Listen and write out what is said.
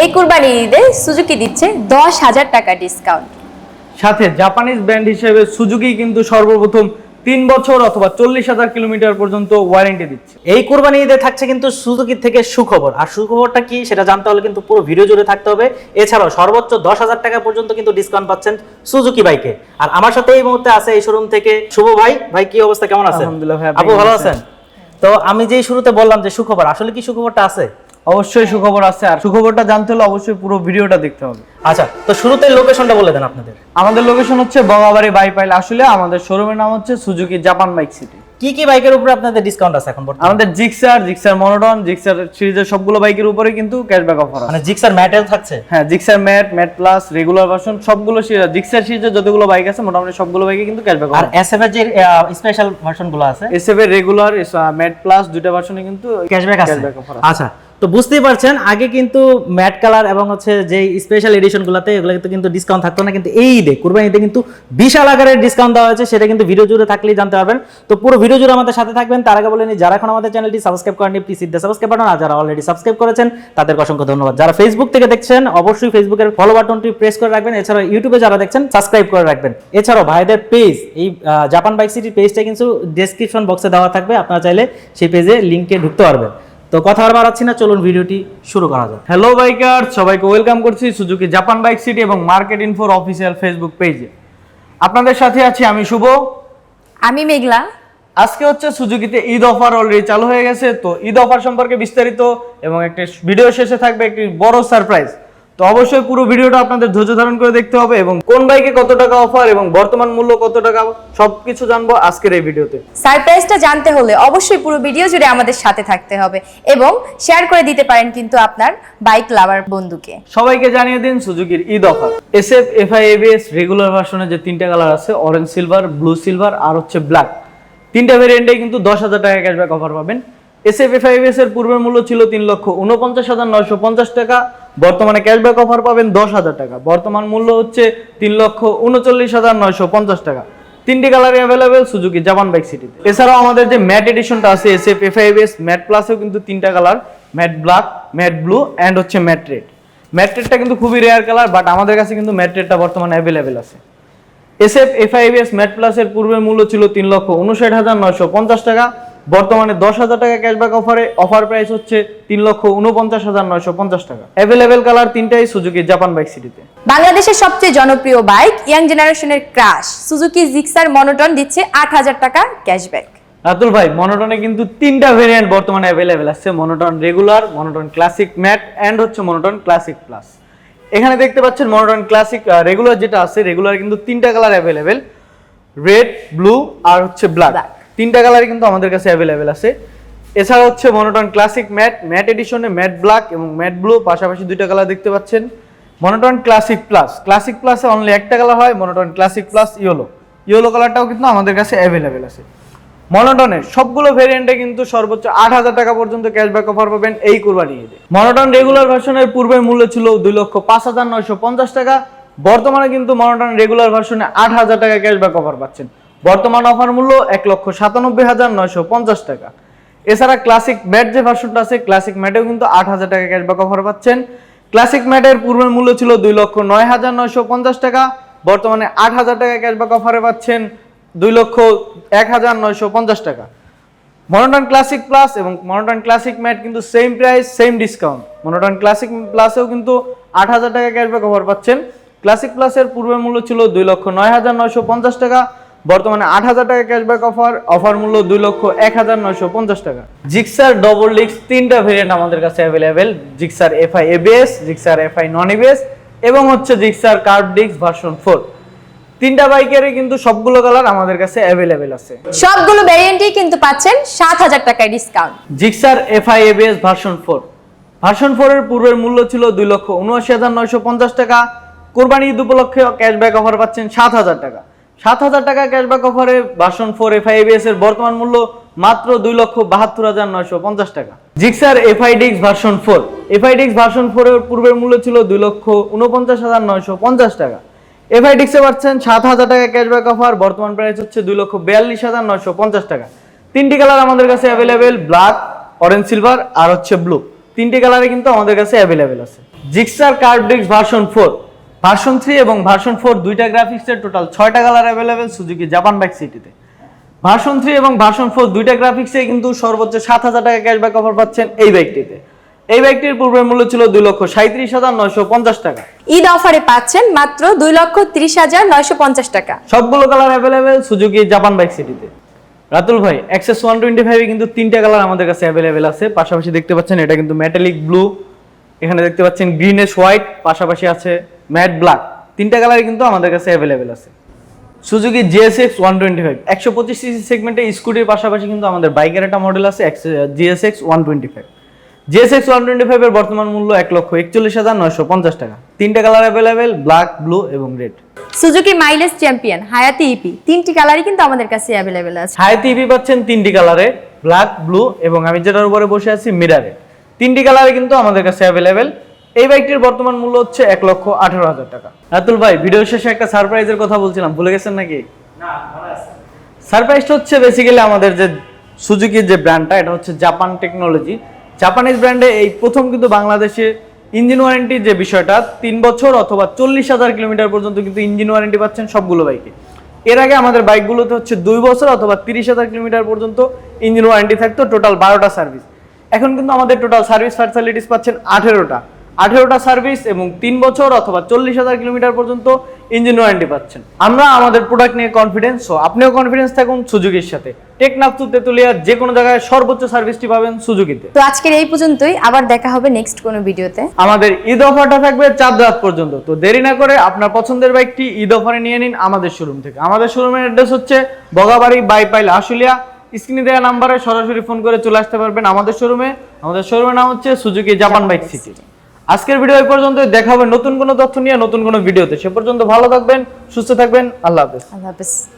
এই কুরবানি ঈদে সুজুকি দিচ্ছে দশ হাজার টাকা ডিসকাউন্ট সাথে জাপানিজ ব্র্যান্ড হিসেবে সুজুকি কিন্তু সর্বপ্রথম তিন বছর অথবা চল্লিশ হাজার কিলোমিটার পর্যন্ত ওয়ারেন্টি দিচ্ছে। এই কোরবানি ঈদে থাকছে কিন্তু সুজুকি থেকে সুখবর। আর সুখবরটা কি সেটা জানতে হলে কিন্তু পুরো ভিডিও জুড়ে থাকতে হবে। এছাড়াও সর্বোচ্চ দশ হাজার টাকা পর্যন্ত কিন্তু ডিসকাউন্ট পাচ্ছেন সুজুকি বাইকে। আর আমার সাথে এই মুহূর্তে আছে এই শোরুম থেকে শুভ ভাই। ভাই কি অবস্থা? কেমন আছেন? আলহামদুলিল্লাহ ভাই, আপনি আপু ভালো আছেন? আছেন? তো আমি যেই শুরুতে বললাম যে সুখবর আসলে কি সুখবরটা আছে? অবশ্যই সুখবর আছে আর সুখবরটা জানতে হলে অবশ্যই পুরো ভিডিওটা দেখতে হবে। আচ্ছা তো শুরুতে লোকেশনটা বলে দেন আপনাদের। আমাদের লোকেশন হচ্ছে বগাবাড়ি বাইপাইল আসলে আমাদের শোরুমের নাম হচ্ছে সুজুকি জাপান বাইক সিটি। কি কি বাইকের উপরে আপনাদের ডিসকাউন্ট আছে এখন বর্তমানে? আমাদের জিক্সার জিক্সার মনোটন জিক্সার সিরিজের সবগুলো বাইকের উপরে কিন্তু ক্যাশব্যাক অফার আছে। মানে জিক্সার ম্যাটেল থাকছে? হ্যাঁ Gixxer matte matte plus regular version সবগুলো জিক্সার সিরিজের যতগুলো বাইক আছে মোটামুটি সবগুলো বাইকে কিন্তু ক্যাশব্যাক আর এসএফ এর যে স্পেশাল ভার্সনগুলো আছে? এসএফ এর রেগুলার ম্যাট প্লাস দুইটা ভার্সনে কিন্তু ক্যাশব্যাক আছে। আচ্ছা তো বুঝতেই পারছেন, আগে কিন্তু ম্যাট কালার এবং হচ্ছে যে স্পেশাল এডিশন গুলাতে এগুলো কিন্তু ডিসকাউন্ট থাকতো না, কিন্তু এই ঈদে কুরবানি ঈদে কিন্তু বিশাল আকারের ডিসকাউন্ট দেওয়া হয়েছে, সেটা কিন্তু ভিডিও জুড়ে থাকলেই জানতে পারবেন। তো পুরো ভিডিও জুড়ে আমাদের সাথে থাকবেন, তার আগে বলে নিই, যারা এখন আমাদের চ্যানেলটি সাবস্ক্রাইব করেননি প্লিজ দ্য সাবস্ক্রাইব বাটন আর যারা অলরেডি সাবস্ক্রাইব করেছেন তাদের অসংখ্য ধন্যবাদ। যারা ফেসবুক থেকে দেখছেন, অবশ্যই ফেসবুকের ফলো বাটনটি প্রেস করে রাখবেন, এছাড়াও ইউটিউবে যারা দেখছেন সাবস্ক্রাইব করে রাখবেন। এছাড়াও ভাইদের পেজ এই জাপান বাইক সিটির পেজটা কিন্তু ডেসক্রিপশন বক্সে দেওয়া থাকবে, আপনারা চাইলে সেই পেজে লিঙ্কে ঢুকতে পারবেন। তো কথা আর বাড়াচ্ছি না চলুন ভিডিওটি শুরু করা যাক। হ্যালো বাইকার সবাইকে ওয়েলকাম করছি সুজুকি জাপান বাইক সিটি এবং মার্কেট ইনফোর অফিসিয়াল ফেসবুক পেজে আপনাদের সাথে আছি আমি শুভ। আমি মেঘলা। আজকে হচ্ছে সুজুকিতে ঈদ অফার অলরেডি চালু হয়ে গেছে তো ঈদ অফার সম্পর্কে বিস্তারিত এবং একটা ভিডিও শেষে থাকবে একটি বড় সারপ্রাইজ তো অবশ্যই পুরো ভিডিওটা আপনাদের ধৈর্য ধারণ করে দেখতে হবে এবং কোন বাইকে কত টাকা অফার এবং বর্তমান মূল্য কত টাকা সবকিছু জানব আজকের এই ভিডিওতে। সারপ্রাইজটা জানতে হলে অবশ্যই পুরো ভিডিও জুড়ে আমাদের সাথে থাকতে হবে এবং শেয়ার করে দিতে পারেন কিন্তু আপনার বাইক লাভার বন্ধুকে। সবাইকে জানিয়ে দিন সুজুকির Eid offer SF FI ABS regular ভার্সনে যে তিনটা কালার আছে অরেঞ্জ সিলভার ব্লু সিলভার আর হচ্ছে ব্ল্যাক তিনটা ভেরিয়েন্টে কিন্তু দশ হাজার টাকা ক্যাশব্যাক অফার পাবেন। এসএফ এফআই এবিএস এর পূর্বের মূল্য ছিল তিন লক্ষ উনপঞ্চাশ হাজার নয়শো পঞ্চাশ টাকা। বর্তমানে ক্যাশব্যাক অফার পাবেন দশ হাজার টাকা। বর্তমান মূল্য হচ্ছে তিন লক্ষ উনচল্লিশ হাজার নয়শো পঞ্চাশ টাকা। তিনটি কালারে অ্যাভেলেবেল সুজুকি জাপান বাইক সিটিতে এছাড়াও আমাদের যে ম্যাট এডিশনটা আছে এসএফ এফআইবিএস ম্যাট প্লাসেও কিন্তু তিনটা colour matte black matte blue and হচ্ছে ম্যাট রেড ম্যাট রেডটা কিন্তু খুবই রেয়ার কালার বাট আমাদের কাছে কিন্তু ম্যাট রেডটা বর্তমানে অ্যাভেলেবেল আছে। এসএফ এফআইবিএস ম্যাট প্লাসের পূর্বের মূল্য ছিল তিন লক্ষ উনষাট হাজার নয়শো পঞ্চাশ টাকা। বর্তমানে দশ হাজার টাকা ক্যাশব্যাক অফারে অফার প্রাইস হচ্ছে তিন লক্ষ উনপঞ্চাশ হাজার নয়শো পঞ্চাশ টাকা। অ্যাভেলেবেল কালার তিনটাই সুজুকি জাপান বাইক সিটিতে বাংলাদেশের সবচেয়ে জনপ্রিয় বাইক ইয়াং জেনারেশনের ক্রাশ সুজুকি জিক্সার মনোটন দিচ্ছে আট হাজার টাকা ক্যাশব্যাক রাতুল ভাই মনোটনে কিন্তু তিনটা ভেরিয়েন্ট বর্তমানে অ্যাভেলেবেল আছে। Monotone regular monotone classic matte and হচ্ছে মনোটন ক্লাসিক প্লাস এখানে দেখতে পাচ্ছেন মনোটন ক্লাসিক রেগুলার যেটা আছে রেগুলার কিন্তু তিনটা কালার অ্যাভেলেবেল রেড ব্লু আর হচ্ছে ব্ল্যাক। তিনটা কালারই কিন্তু আমাদের কাছে অ্যাভেলেবেল আছে। এছাড়া হচ্ছে মনোটন ক্লাসিক ম্যাট ম্যাট এডিশনে ম্যাট ব্ল্যাক এবং ম্যাট ব্লু পাশাপাশি দুইটা কালার দেখতে পাচ্ছেন। মনোটন ক্লাসিক প্লাস ক্লাসিক প্লাসে অনলি একটা কালার হয় monotone classic plus yellow yellow কালারটাও কিন্তু আমাদের কাছে অ্যাভেলেবেল আছে। মনোটনের সবগুলো ভেরিয়েন্টে কিন্তু সর্বোচ্চ আট হাজার টাকা পর্যন্ত ক্যাশব্যাক অফার পাবেন এই কুরবানি ঈদে। মনোটন রেগুলার ভার্সনের পূর্বের মূল্য ছিল দুই লক্ষ পাঁচ হাজার নয়শো পঞ্চাশ টাকা। বর্তমানে কিন্তু মনোটন রেগুলার ভার্সনে আট হাজার টাকা ক্যাশব্যাক অফার পাচ্ছেন। বর্তমান অফার মূল্য এক লক্ষ সাতানব্বই হাজার নয়শো পঞ্চাশ টাকা। এছাড়া ক্লাসিক ম্যাট যে ভার্সনটা আছে, ক্লাসিক ম্যাটেও কিন্তু আট হাজার টাকা ক্যাশব্যাক অফার পাচ্ছেন। ক্লাসিক ম্যাটের পূর্বের মূল্য ছিল দুই লক্ষ নয় হাজার নয়শো পঞ্চাশ টাকা। বর্তমানে আট হাজার টাকা ক্যাশব্যাক অফারে পাচ্ছেন দুই লক্ষ এক হাজার নয়শো পঞ্চাশ টাকা। মনোটন ক্লাসিক প্লাস এবং মনোটন ক্লাসিক ম্যাট কিন্তু same price same discount monotone classic প্লাসেও কিন্তু আট হাজার টাকা ক্যাশব্যাক অফার পাচ্ছেন। ক্লাসিক প্লাসের পূর্বের মূল্য ছিল দুই লক্ষ নয় হাজার নয়শো পঞ্চাশ টাকা। বর্তমানে আট হাজার টাকা ক্যাশব্যাক অফার অফার মূল্য দুই লক্ষ এক হাজার নয়শো পঞ্চাশ টাকা। জিক্সার ডবল ডিক্স তিনটা ভেরিয়েন্ট আমাদের কাছে available Gixxer FI ABS Gixxer FI non ABS এবং হচ্ছে জিক্সার কার্ভ ডিক্স ভার্সন ফোর তিনটা বাইকেরই কিন্তু সবগুলো কালার আমাদের কাছে অ্যাভেলেবেল আছে। সবগুলো ভ্যারিয়েন্টই কিন্তু পাচ্ছেন সাত হাজার টাকায় discount Gixxer FI ABS version four version ফোরের পূর্বের মূল্য ছিল দুই লক্ষ উনআশি হাজার নয়শো পঞ্চাশ টাকা। কোরবানি ঈদ উপলক্ষে ক্যাশব্যাক অফার পাচ্ছেন সাত হাজার টাকা। সাত হাজার টাকা ক্যাশব্যাক অফারে ভার্সন ফোর এফআই এবিএস এর বর্তমান মূল্য মাত্র দুই লক্ষ বাহাত্তর হাজার নয়শো পঞ্চাশ টাকা। জিক্সার এফআই ডিক্স ভার্সন ফোর এফআই ডিক্স ভার্সন ফোরের পূর্বের মূল্য ছিল দুই লক্ষ উনপঞ্চাশ হাজার নয়শো পঞ্চাশ টাকা। এফআই ডিক্সে পাচ্ছেন সাত হাজার টাকা ক্যাশব্যাক অফার বর্তমান প্রাইস হচ্ছে দুই লক্ষ বিয়াল্লিশ হাজার নয়শো পঞ্চাশ টাকা। তিনটি কালার আমাদের কাছে অ্যাভেলেবেল ব্ল্যাক অরেঞ্জ সিলভার আর হচ্ছে ব্লু তিনটি কালারে কিন্তু আমাদের কাছে অ্যাভেলেবেল আছে। Gixxer carb disc version four version three এবং ভার্সন ফোর দুইটা গ্রাফিক্সের টোটাল ছয়টা colour available Suzuki Japan bike সিটিতে ভার্সন থ্রি এবং ভার্সন ফোর দুইটা গ্রাফিক্সে কিন্তু সর্বোচ্চ সাত হাজার টাকা ক্যাশব্যাক অফার পাচ্ছেন এই বাইকটিতে এই বাইকটির পূর্বের মূল্য ছিল দুই লক্ষ সাঁত্রিশ হাজার নয়শো পঞ্চাশ টাকা। ঈদ অফারে পাচ্ছেন মাত্র দুই লক্ষ ত্রিশ হাজার নয়শো পঞ্চাশ টাকা। সবগুলো colour available Suzuki Japan bike সিটিতে রাতুল ভাই এক্সেস ওয়ান টোয়েন্টি ফাইভে কিন্তু তিনটা কালার আমাদের কাছে অ্যাভেলেবেল আছে। পাশাপাশি দেখতে পাচ্ছেন এটা কিন্তু মেটালিক ব্লু এখানে দেখতে পাচ্ছেন গ্রিনেশ হোয়াইট পাশাপাশি আছে ম্যাট ব্ল্যাক। তিনটা কালারই কিন্তু আমাদের কাছে অ্যাভেলেবেল আছে। Suzuki GSX one twenty five একশো পঁচিশ সিসি সেগমেন্টে স্কুটির পাশাপাশি কিন্তু আমাদের বাইকের একটা মডেল আছে GSX one twenty five GSX one twenty ফাইভের বর্তমান মূল্য এক লক্ষ একচল্লিশ হাজার নয়শো পঞ্চাশ টাকা। তিনটা কালার অ্যাভেলেবেল ব্ল্যাক ব্লু এবং red Suzuki mileage champion Hayate EP তিনটি কালারই কিন্তু আমাদের কাছে অ্যাভেলেবেল আছে। হায়াতি ইপি পাচ্ছেন তিনটি কালারে ব্ল্যাক ব্লু এবং আমি যেটার উপরে বসে আছি মিরারে তিনটি কালারে কিন্তু আমাদের কাছে অ্যাভেলেবেল এই বাইকটির বর্তমান মূল্য হচ্ছে এক লক্ষ আঠারো হাজার টাকা। রাতুল ভাই ভিডিও শেষে একটা সারপ্রাইজের কথা বলছিলাম ভুলে গেছেন নাকি? সারপ্রাইজটা হচ্ছে বেসিক্যালি আমাদের যে সুজুকির যে ব্র্যান্ডটা এটা হচ্ছে জাপান টেকনোলজি জাপানিজ ব্র্যান্ডে এই প্রথম কিন্তু বাংলাদেশে ইঞ্জিন ওয়ারেন্টি যে বিষয়টা তিন বছর অথবা চল্লিশ হাজার কিলোমিটার পর্যন্ত কিন্তু ইঞ্জিন ওয়ারেন্টি পাচ্ছেন সবগুলো বাইকে। এর আগে আমাদের বাইকগুলোতে হচ্ছে দুই বছর অথবা তিরিশ হাজার কিলোমিটার পর্যন্ত ইঞ্জিন ওয়ারেন্টি থাকতো টোটাল বারোটা সার্ভিস এখন কিন্তু আমাদের টোটাল সার্ভিস ফ্যাসিলিটিস পাচ্ছেন আঠেরোটা। আঠেরোটা সার্ভিস এবং তিন বছর অথবা চল্লিশ হাজার কিলোমিটার পর্যন্ত ইঞ্জিন ওয়ারেন্টি পাচ্ছেন। আমরা আমাদের প্রোডাক্ট নিয়ে কনফিডেন্স সো আপনিও কনফিডেন্স থাকুন সুজুকির সাথে। টেকনাফতু তেতুলিয়ার যে কোনো জায়গায় সর্বোচ্চ সার্ভিসটি পাবেন সুজুকিতে। তো আজকের এই পর্যন্তই আবার দেখা হবে নেক্সট কোনো ভিডিওতে আমাদের ঈদ অফারটা থাকবে চাঁদ রাত পর্যন্ত তো দেরি না করে আপনার পছন্দের বাইকটি ঈদ অফারে নিয়ে নিন আমাদের শোরুম থেকে। আমাদের শোরুমের অ্যাড্রেস হচ্ছে বগাবাড়ি বাইপাইল আশুলিয়া। স্ক্রিনে দেওয়া নাম্বারে সরাসরি ফোন করে চলে আসতে পারবেন আমাদের শোরুমে আমাদের শোরুমের নাম হচ্ছে সুজুকি জাপান বাইক সিটি আজকের ভিডিও এই পর্যন্ত দেখা হবে নতুন কোনো তথ্য নিয়ে, নতুন কোনো ভিডিওতে। সে পর্যন্ত ভালো থাকবেন, সুস্থ থাকবেন। আল্লাহ হাফেজ। আল্লাহ হাফেজ।